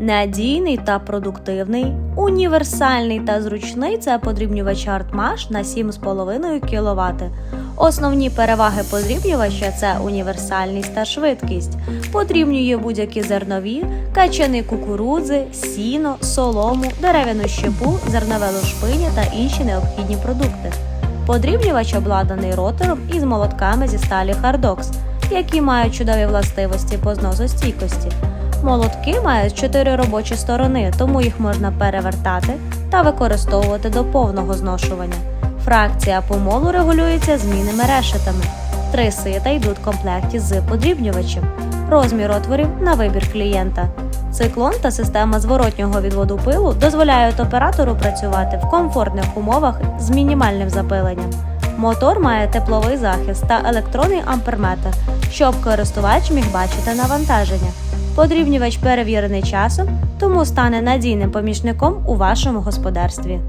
Надійний та продуктивний, універсальний та зручний це подрібнювач ArtMash на 7,5 кВт. Основні переваги подрібнювача це універсальність та швидкість. Подрібнює будь-які зернові, качани кукурудзи, сіно, солому, дерев'яну щепу, зернове лушпиня та інші необхідні продукти. Подрібнювач обладнаний ротором із молотками зі сталі Hardox, які мають чудові властивості по зносостійкості. Молотки мають чотири робочі сторони, тому їх можна перевертати та використовувати до повного зношування. Фракція помолу регулюється змінними решетами. Три сита йдуть в комплекті з подрібнювачем. Розмір отворів на вибір клієнта. Циклон та система зворотнього відводу пилу дозволяють оператору працювати в комфортних умовах з мінімальним запиленням. Мотор має тепловий захист та електронний амперметр, щоб користувач міг бачити навантаження. Подрібнювач перевірений часом, тому стане надійним помічником у вашому господарстві.